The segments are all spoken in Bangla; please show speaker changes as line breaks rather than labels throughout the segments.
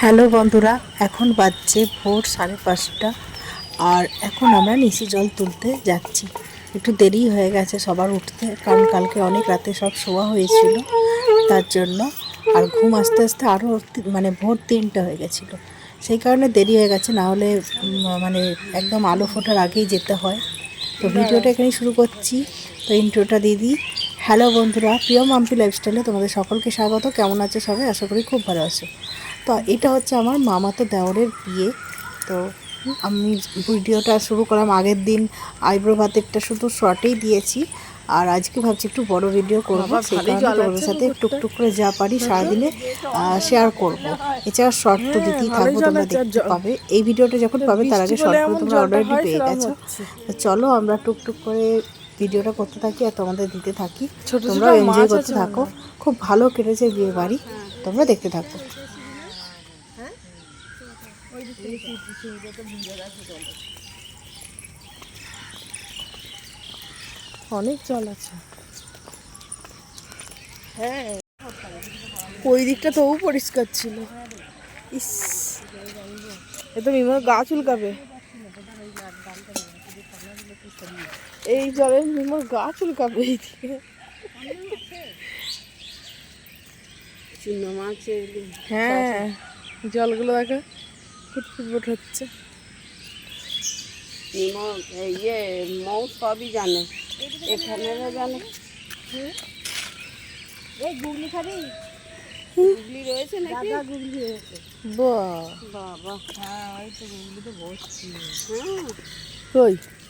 হ্যালো বন্ধুরা, এখন বাজছে ভোর সাড়ে পাঁচটা, আর এখন আমরা নিশি জল তুলতে যাচ্ছি। একটু দেরি হয়ে গেছে সবার উঠতে, কারণ কালকে অনেক রাতে সব শোয়া হয়েছিল, তার জন্য। আর ঘুম আস্তে আস্তে আরও মানে ভোর তিনটে হয়ে গেছিল। সেই কারণে দেরি হয়ে গেছে, না হলে মানে একদম আলো ফোটার আগেই যেতে হয়। তো ভিডিওটা এখানেই শুরু করছি। তো ইন্ট্রোটা দিয়ে দিই। হ্যালো বন্ধুরা প্রিয় মাম্পি লাইফস্টাইলে তোমাদের সকলকে স্বাগত। কেমন আছে সবাই? আশা করি খুব ভালো আছো। তো এটা হচ্ছে আমার মামাতো দেওরের বিয়ে। তো আমি ভিডিওটা শুরু করলাম আগের দিন। আইব্রো ভাতেরটা শুধু শর্টেই দিয়েছি। আর আজকে ভাবছি একটু বড় ভিডিও করব। সেই কারণে তোমাদের সাথে টুকটুক করে যা পারি সারাদিনে শেয়ার করব। এছাড়া শর্ট তো দিতেই থাকব তোমরা দেখতে পাবে। এই ভিডিওটা যখন পাবে তার আগে শর্ট করে তোমরা অলরেডি পেয়ে গেছো। তো চলো আমরা টুকটুক করে ভিডিওটা করতে থাকি আর তোমাদের দিতে থাকি। তোমরা এনজয় করতে থাকো। খুব ভালো কেটেছে বিয়ে বাড়ি। তোমরা দেখতে থাকো। অনেক জল আছে।
হ্যাঁ ওই দিকটা তবু পরিষ্কার ছিল। ইস এ তো মিমার গা চুলকাবে। এই জলে মিমার গা চুলকাবে এই দিকে হ্যাঁ জলগুলো দেখো ফুটফুট হচ্ছে।
ইয়ে মৌ সবই জানে। এখানেরা জানে। গুগলি রয়েছে নাকি?
বাহ।
বাবা হ্যাঁ।
কই?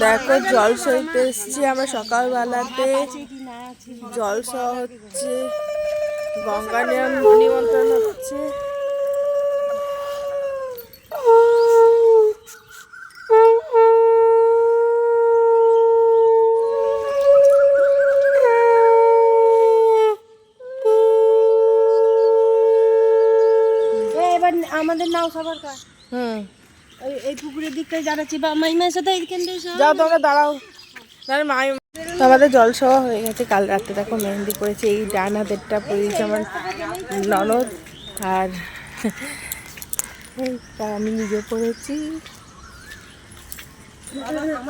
দেখো জল সইতে এসছি আমরা সকালবেলাতে। জল সহ হচ্ছে গঙ্গা নিমন্ত্রণ হচ্ছে।
এবার আমাদের নাও সবার কাজ
হুম।
এই- পুকুরের দিকটাই যাচ্ছি বা মাইমার সাথে
যাও তোমরা দাঁড়াও। মাই আমাদের জল সওয়া হয়ে গেছে। কাল রাতে দেখো মেহেন্দি করেছে। এই ডান হাতেরটা পরিয়েছে আমার ননদ আর আমি নিজে করেছি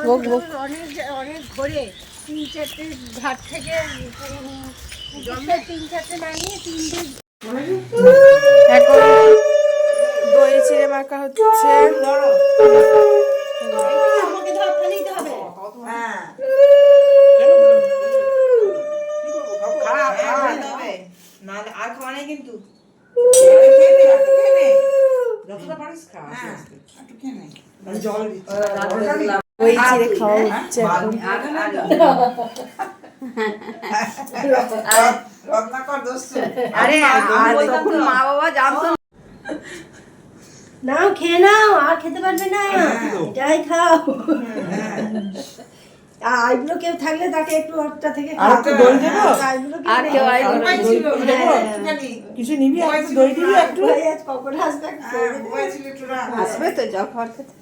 ভোগ ভোগ।
অনেক অনেক ঘোরে তিন চারটে ঘাট থেকে তিন চারটে নামিয়ে তিনটে
মাখা হচ্ছে। চিড়ে খাওয়া হচ্ছে
আরে তখন মা বাবা জানতো।
নাও খেয়ে নাও আর খেতে পারবে না। এটাই খাও। আইগুলো কেউ থাকলে তাকে একটু একটা থেকে
আর কেউ আই
কিছু নিবি আর একটু দই দিবি একটু?
কখন আসবে
আসবে তো যাও খাওয়ার খেতে।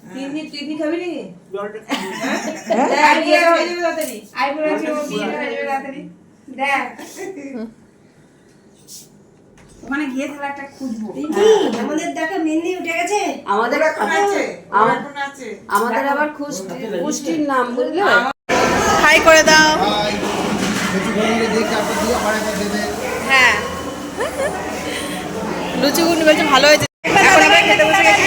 আমাদের দেখো মেহেন্দি উঠে গেছে?
আমাদের আমা- আমাদের আবার খুশটি পুষ্টির নাম বুঝলে?
হাই করে দাও। হ্যাঁ। লুচি ঘুগনি বলছে ভালো হয়েছে। এখন আমরা খেতে বসে গেছি।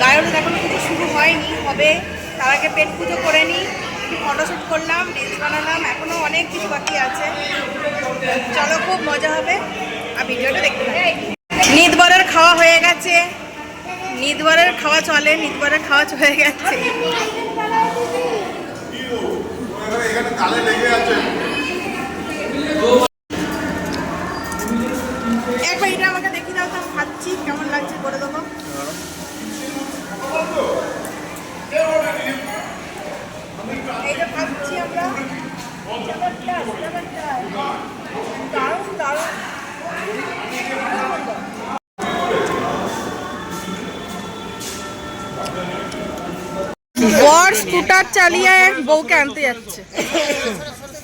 লুচি এখনও কিছু শুরু হয়নি হবে। তার আগে পেট পুজো করে নিই একটু ফটোশ্যুট করলাম রিলস বানালাম এখনও অনেক কিছু বাকি আছে। চলো, খুব মজা হবে। আর ভিডিওটা দেখতে নিদবরের খাওয়া হয়ে গেছে। নিদবরের খাওয়া চলে, নিদবরের খাওয়া চলে গেছে। একবার এটা আমাকে দেখিয়ে দাও তো আমি খাচ্ছি, কেমন লাগছে করে দেবো।
এই খাচ্ছি আমরা দারুণ দারুণ। বর স্কুটার চালিয়ে বউকে আনতে যাচ্ছে।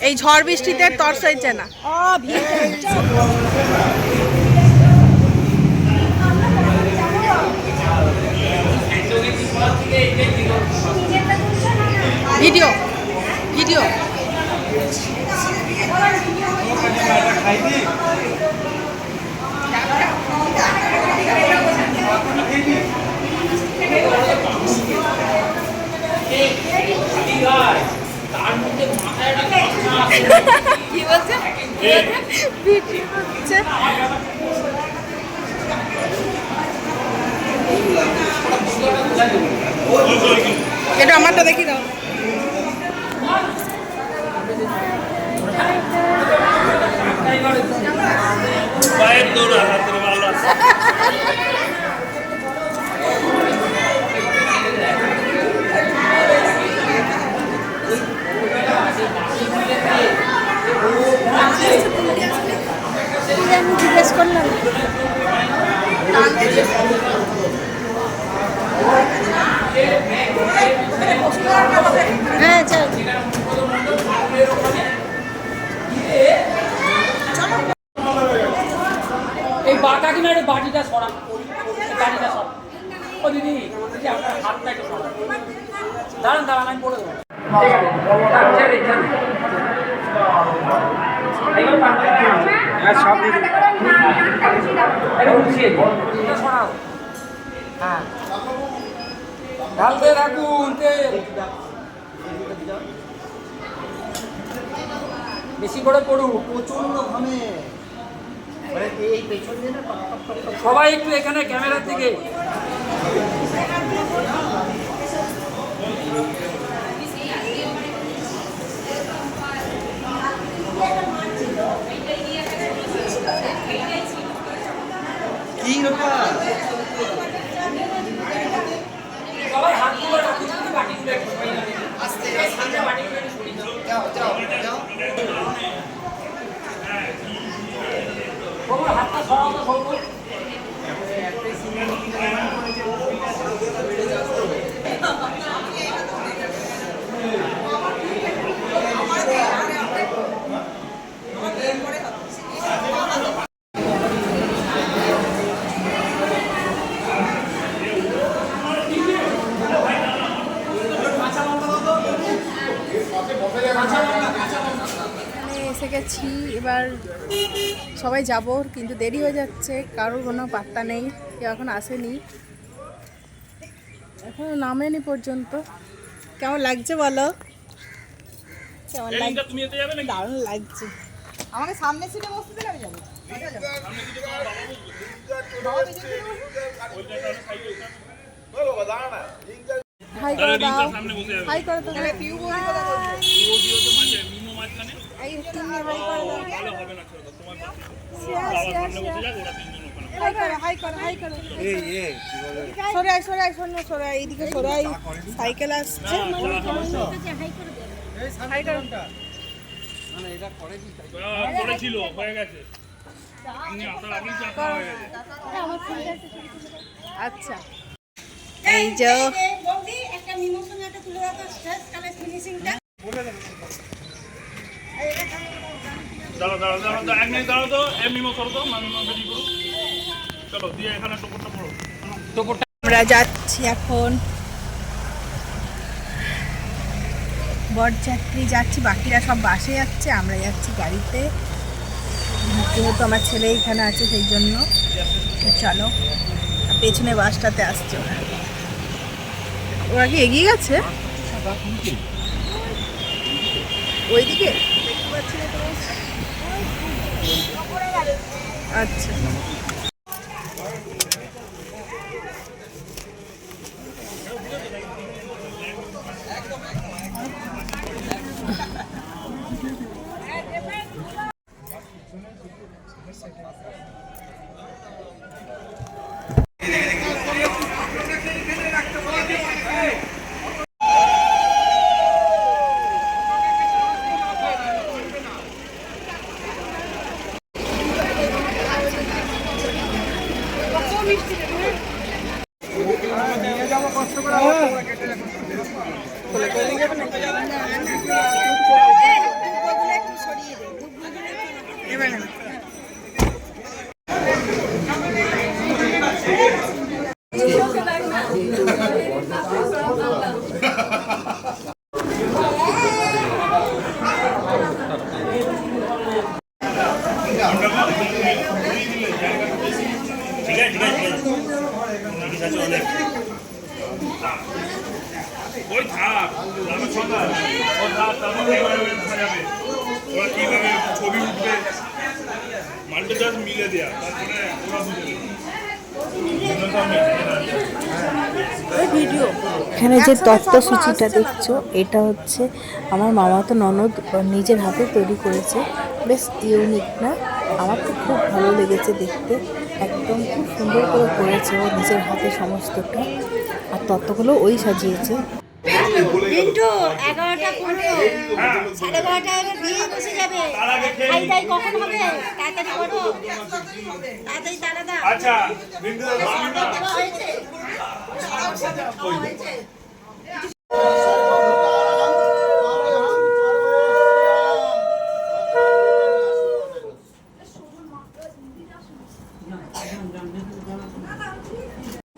এই ঝড় বৃষ্টিতে তরসাইছে না। ভিডিও। ভিডিও? কি বলছে? ভিডিও হচ্ছে। এটা আমারটা দেখি দাও।
পায়ের দৌড়া হাতের ভালো
আমি জিজ্ঞেস করলাম হ্যাঁ চল।
এই বাটিটা সরান। বাটিটা সরান। ও দিদি দিদি আপনার হাতটা একটু সরান। দাঁড়ান দাঁড়ান আমি পড়ে দেবো। আচ্ছা। হ্যাঁ। হ্যাঁ। ঢালতে রাখুন তেল। বেশি করে পড়ুক
প্রচণ্ড ঘামে।
সবাই একটু এখানে ক্যামেরার দিকে
কি ব্যাপার
সবাই হাতগুলো রাখুন কিন্তু বাটিগুলো একটু সরিয়ে রাখুন। এই সামনে বাটিগুলো একটু সরিয়ে দাও।
যাও যাও যাও
সবুর হাতটা সরাও তো সবুর।
এখানে এসে গেছি এবার সবাই যাব কিন্তু দেরি হয়ে যাচ্ছে কারোর কোনো পাত্তা নেই কেউ এখন আসেনি। এখনও নামেনি পর্যন্ত। কেমন লাগছে বলো? কেমন লাগছে?
তুমি এতে যাবে নাকি?
দারুণ লাগছে।
আমাকে সামনে সিটে বসতে দিলে আমি যাব।
হাই করে দাও। হাই করে
পিউ কথা বলছে
ভিডিওতে মাঝে মিমো মাঝখানে
এই তিনজনে হাই করে দাও।
ভালো হবে না ছেড়ে তোমার
শেয়ার শেয়ার শেয়ার
যাক ওরা
হাই করো। হাই করো হাই করো সরে আয় সরে আয় সরে সরে সাইকেল আসছে। হাই করো।
হয়ে গেছে।
আচ্ছা। এই যে
দাঁড়াও দাঁড়াও দাঁড়াও দাঁড়াও, এক মিনিট দাঁড়াও তো এক মিমো করো তো মামি মামি করো। চলো দিয়ে এখানে টোপরটা পড়ো।
আমরা যাচ্ছি এখন। বরযাত্রী যাচ্ছি বাকিরা সব বাসে যাচ্ছে আমরা যাচ্ছি গাড়িতে। যেহেতু আমার ছেলে এখানে আছে সেই জন্য। চলো পেছনে বাসটাতে আসছে ওরা। ওরা কি এগিয়ে গেছে? ওইদিকে? দেখতে পাচ্ছি না তো। আচ্ছা
ঠিক আছে ঠিক আছে ঠিক আছে অনেক ওই থাক ওরা ছবি উঠবে? মিলে দেয়া।
এখানে যে তত্ত্বসূচিটা দেখছ, এটা হচ্ছে আমার মামাতো ননদ নিজের হাতে তৈরি করেছে। বেশ ইউনিক না? আমার তো খুব ভালো লেগেছে দেখতে। একদম খুব সুন্দর করে করেছে ও নিজের হাতে সমস্তটা আর তত্ত্বগুলো ওই সাজিয়েছে।
মিন্টু এগারোটা পনেরো সাড়ে বারোটা হলে বিয়ে বসে যাবে। খাই দাই কখন হবে? তাড়াতাড়ি করো। তাড়াতাড়ি তাড়া দাও।
আচ্ছা বিন্দু
দেওয়া হয়েছে।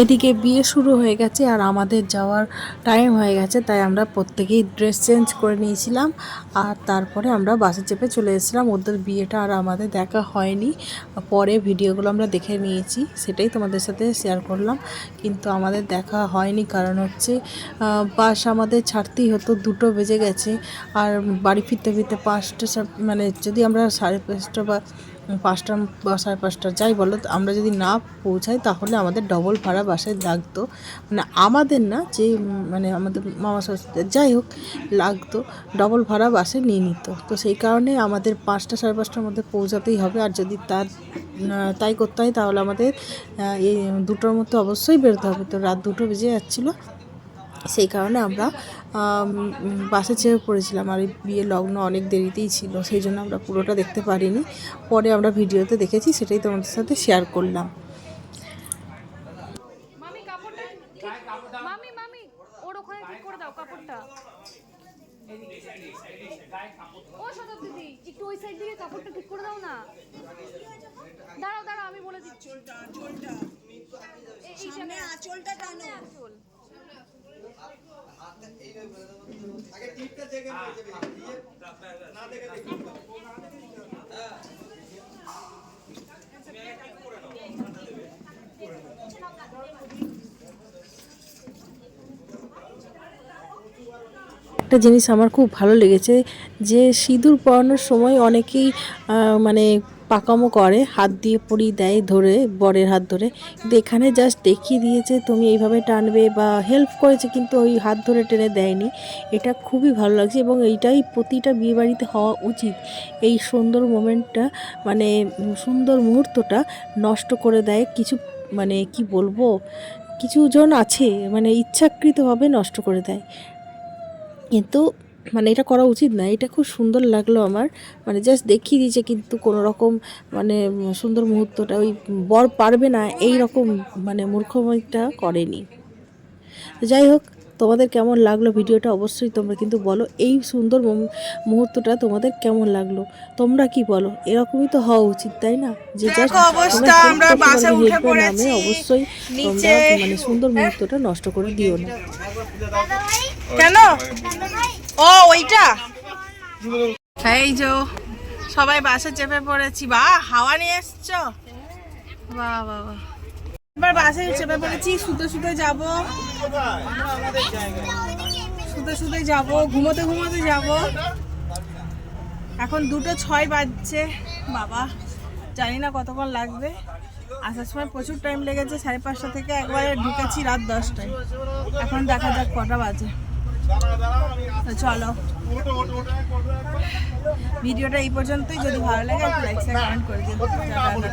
এদিকে বিয়ে শুরু হয়ে গেছে আর আমাদের যাওয়ার টাইম হয়ে গেছে, তাই আমরা প্রত্যেকেই ড্রেস চেঞ্জ করে নিয়েছিলাম আর তারপরে আমরা বাসে চেপে চলে এসেছিলাম। ওদের বিয়েটা আর আমাদের দেখা হয়নি, পরে ভিডিওগুলো আমরা দেখে নিয়েছি, সেটাই তোমাদের সাথে শেয়ার করলাম। কিন্তু আমাদের দেখা হয়নি, কারণ হচ্ছে বাস আমাদের ছাড়তেই হতো, দুটো বেজে গেছে। আর বাড়ি ফিরতে ফিরতে পাঁচটা মানে যদি আমরা সাড়ে পাঁচটা বা পাঁচটা বা সাড়ে পাঁচটা যাই বলো আমরা যদি না পৌঁছাই তাহলে আমাদের ডবল ভাড়া বাসায় লাগতো। মানে আমাদের না যে মানে আমাদের মামা শ্বশুরদের যাই হোক, লাগতো ডবল ভাড়া বাসে নিয়ে নিত। তো সেই কারণে আমাদের পাঁচটা সাড়ে পাঁচটার মধ্যে পৌঁছাতেই হবে। আর যদি তার তাই করতে হয় তাহলে আমাদের এই দুটোর মধ্যে অবশ্যই বেরোতে হবে। তো রাত দুটো বেজে যাচ্ছিল। সেই কারণে আমরা বাসে চেপে পড়েছিলাম। আর এই বিয়ের লগ্ন অনেক দেরিতেই ছিল সেই জন্য আমরা পুরোটা দেখতে পারিনি। পরে আমরা ভিডিওতে দেখেছি সেটাই তোমাদের সাথে শেয়ার করলাম।
মামি কাপড়টা ঠিক মামি মামি ওর ওখানে ঠিক করে দাও কাপড়টা। ও সদব দিদি একটু ওই সাইড দিকে কাপড়টা ঠিক করে দাও না। দাঁড়াও দাঁড়াও আমি বলে দিচ্ছি। আঁচলটা টানো। আঁচল।
একটা জিনিস আমার খুব ভালো লেগেছে যে সিঁদুর পরানোর সময় অনেকেই মানে পাকামো করে, হাত দিয়ে পরিয়ে দেয় ধরে, বরের হাত ধরে। কিন্তু এখানে জাস্ট দেখিয়ে দিয়েছে, তুমি এইভাবে টানবে বা হেল্প করেছে, কিন্তু ওই হাত ধরে টেনে দেয়নি। এটা খুবই ভালো লাগছে এবং এইটাই প্রতিটা বিয়েবাড়িতে হওয়া উচিত। এই সুন্দর মোমেন্টটা মানে সুন্দর মুহূর্তটা নষ্ট করে দেয়। কিছু মানে কি বলব কিছু জন আছে মানে ইচ্ছাকৃতভাবে নষ্ট করে দেয়। কিন্তু মানে এটা করা উচিত না এটা খুব সুন্দর লাগল আমার। মানে জাস্ট দেখিয়ে দিয়েছে কিন্তু কোনো রকম মানে সুন্দর মুহূর্তটা ওই বর পারবে না এই রকম মানে মূর্খমিটা করেনি। যাই হোক তোমাদের কেমন লাগল ভিডিওটা অবশ্যই তোমরা কিন্তু বলো এই সুন্দর মুহূর্তটা তোমাদের কেমন লাগল? তোমরা কি বলো? এরকমই তো হওয়া উচিত তাই না? যে নামে অবশ্যই তোমরা মানে সুন্দর মুহূর্তটা নষ্ট করে দিও না।
কেন? ও, ওইটা? এই যে, সবাই বাসে চেপে পড়েছি। বা, হাওয়া নিয়ে এসছো? বাহ বাহ। এবার বাসে চেপে পড়েছি শুতে শুতে যাব। শুতে শুতে যাব, ঘুমোতে ঘুমোতে যাব। এখন দুটো ছয় বাজছে। বাবা, জানি না কতক্ষণ লাগবে। আসার সময় প্রচুর টাইম লেগেছে, সাড়ে পাঁচটা থেকে একবারে ঢুকেছি রাত দশটায়। এখন দেখা যাক কটা বাজে। তো চলো ভিডিওটা এই পর্যন্তই যদি ভালো লাগে একটু লাইক কমেন্ট করে দিন টাটা।